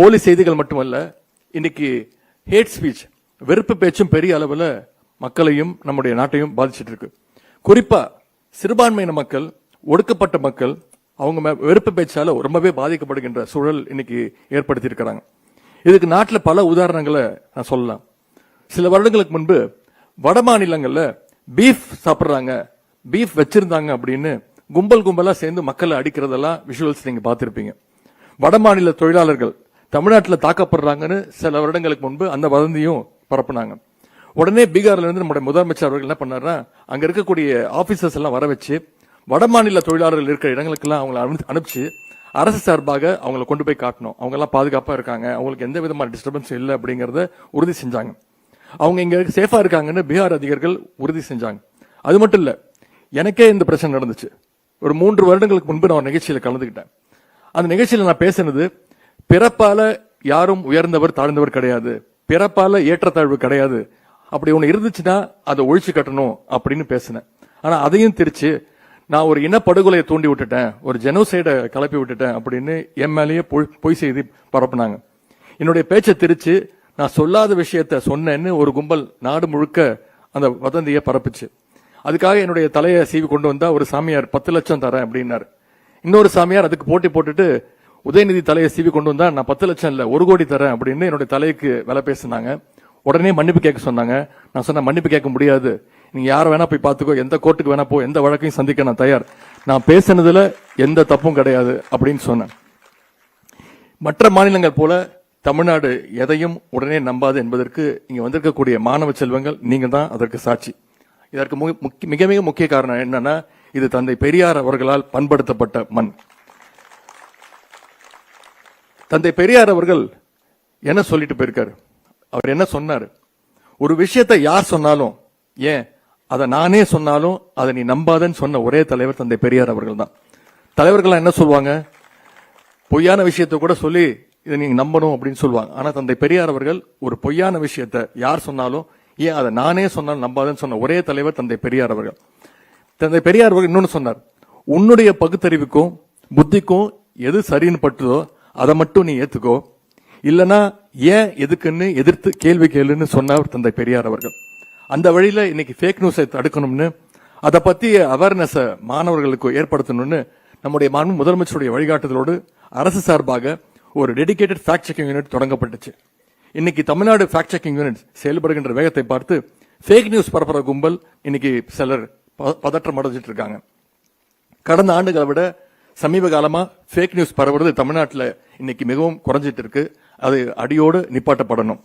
போலி செய்திகள் மட்டுமல்ல இன்னைக்கு ஹேட் ஸ்பீச் வெறுப்பு பேச்சும் பெரிய அளவில் மக்களையும் நம்முடைய நாட்டையும் பாதிச்சுட்டு இருக்கு குறிப்பா சிறுபான்மையின மக்கள் ஒடுக்கப்பட்ட மக்கள் அவங்க மே- வெறுப்பு பேச்சால ரொம்பவே பாதிக்கப்படுகின்ற சூழல் இன்னைக்கு ஏற்படுத்தி இருக்கிறாங்க இதுக்கு நாட்டில் பல உதாரணங்களை நான் சொல்லலாம். சில வருடங்களுக்கு முன்பு வட மாநிலங்களில் பீஃப் சாப்பிட்றாங்க பீஃப் வச்சிருந்தாங்க அப்படின்னு கும்பல் கும்பலாக சேர்ந்து மக்களை அடிக்கிறதெல்லாம் விஷுவல்ஸ் நீங்கள் பார்த்துருப்பீங்க. வட மாநில தொழிலாளர்கள் தமிழ்நாட்டில் தாக்கப்படுறாங்கன்னு சில வருடங்களுக்கு முன்பு அந்த வதந்தியும் பரப்புனாங்க. உடனே பீகார்ல இருந்து நம்முடைய முதலமைச்சர் அவர்கள் என்ன பண்ணாருன்னா அங்க இருக்கக்கூடிய ஆபீசர்ஸ் எல்லாம் வர வச்சு வட மாநில தொழிலாளர்கள் இருக்கிற இடங்களுக்கெல்லாம் அவங்களை அனு- அனுப்பிச்சு அரசு சார்பாக அவங்களை கொண்டு போய் காட்டணும். அவங்க எல்லாம் பாதுகாப்பா இருக்காங்க. அவங்களுக்கு எந்த விதமான டிஸ்டர்பன்ஸ் இல்லை அப்படிங்கறத உறுதி செஞ்சாங்க. அவங்க இங்க சேஃபா இருக்காங்கன்னு பீகார் அதிகாரிகள் உறுதி செஞ்சாங்க. அது மட்டும் இல்ல எனக்கே இந்த பிரச்சனை நடந்துச்சு. ஒரு மூன்று வருடங்களுக்கு முன்பு நான் ஒரு நிகழ்ச்சியில கலந்துக்கிட்டேன். அந்த நிகழ்ச்சியில நான் பேசினது பிறப்பால யாரும் உயர்ந்தவர் தாழ்ந்தவர் கிடையாது. பிறப்பால ஏற்றத்தாழ்வு கிடையாது. அப்படி ஒன்று இருந்துச்சுன்னா அதை ஒழிச்சு கட்டணும் அப்படின்னு பேசினேன். ஆனால் அதையும் திருச்சு நான் ஒரு இனப்படுகொலையை தூண்டி விட்டுட்டேன் ஒரு ஜெனோசைடை கிளப்பி விட்டுட்டேன் அப்படின்னு என் மேலேயே பொய்- பொய் செய்தி பரப்புனாங்க. என்னுடைய பேச்சை திருச்சு நான் சொல்லாத விஷயத்த சொன்னேன்னு ஒரு கும்பல் நாடு முழுக்க அந்த வதந்தியை பரப்புச்சு. அதுக்காக என்னுடைய தலையை சீவி கொண்டு வந்தா ஒரு சாமியார் பத்து லட்சம் தரேன் அப்படின்னாரு. இன்னொரு சாமியார் அதுக்கு போட்டி போட்டுட்டு உதயநிதி தலையை சீவி கொண்டு வந்தா நான் பத்து லட்சம் இல்லை ஒரு கோடி தரேன் அப்படின்னு என்னுடைய தலைக்கு விலை பேசினாங்க. உடனே மன்னிப்பு கேட்க சொன்னாங்க. நான் சொன்னேன் மன்னிப்பு கேட்க முடியாது. நீங்க யார வேணா போய் பார்த்துக்கோ எந்த கோர்ட்டுக்கு வேணா போ எந்த வழக்கையும் சந்திக்க நான் தயார். நான் பேசினதுல எந்த தப்பும் கிடையாது அப்படின்னு சொன்னேன். மற்ற மாநிலங்கள் போல தமிழ்நாடு எதையும் உடனே நம்பாது என்பதற்கு இங்க வந்திருக்கக்கூடிய மாணவ செல்வங்கள் நீங்க தான் அதற்கு சாட்சி. இதற்கு முக்கிய- மிக மிக முக்கிய காரணம் என்னன்னா இது தந்தை பெரியார் அவர்களால் பண்படுத்தப்பட்ட மண். தந்தை பெரியார் அவர்கள் என்ன சொல்லிட்டு போயிருக்காரு? அவர் என்ன சொன்னார்? ஒரு விஷயத்தை யார் சொன்னாலும் ஏன்? அதை நானே சொன்னாலும் அதை நீ நம்பாதன்னு சொன்ன ஒரே தலைவர் தந்தை பெரியார் அவர்கள் தான். தலைவர்கள்லாம் என்ன சொல்லுவாங்க? பொய்யான விஷயத்தை கூட சொல்லி இதை நீங்க நம்பணும் அப்படின்னு சொல்லுவாங்க. ஆனா தந்தை பெரியார் அவர்கள் ஒரு பொய்யான விஷயத்தை யார் சொன்னாலும் ஏன் அதை நானே சொன்னாலும் நம்பாதன்னு சொன்ன ஒரே தலைவர் தந்தை பெரியார் அவர்கள். தந்தை பெரியார் அவர்கள் இன்னொன்னு சொன்னார். உன்னுடைய பகுத்தறிவுக்கும் புத்திக்கும் எது சரின்னு பட்டுதோ அதை மட்டும் நீ ஏத்துக்கோ. இல்லைன்னா ஏன் எதுக்குன்னு எதிர்த்து கேள்வி கேளுன்னு சொன்னார் தந்தை பெரியார் அவர்கள். அந்த வழியில இன்னைக்கு ஃபேக் நியூஸை தடுக்கணும்னு அதை பத்தி அவேர்னஸை மாணவர்களுக்கு ஏற்படுத்தணும்னு நம்முடைய மாண்பு முதலமைச்சருடைய வழிகாட்டுதலோடு அரசு சார்பாக ஒரு டெடிக்கேட்டட் ஃபேக்ட் செக்கிங் யூனிட் தொடங்கப்பட்டுச்சு. இன்னைக்கு தமிழ்நாடு ஃபேக்ட் செக்கிங் யூனிட் செயல்படுகின்ற வேகத்தை பார்த்து ஃபேக் நியூஸ் பரப்புற கும்பல் இன்னைக்கு சிலர் பதற்றம் அடைஞ்சிட்டு இருக்காங்க. கடந்த ஆண்டுகளை விட சமீப காலமாக ஃபேக் நியூஸ் பரவுறது தமிழ்நாட்டில் இன்னைக்கு மிகவும் குறைஞ்சிட்டு இருக்கு. அது அடியோடு நிப்பாட்டப்படணும்.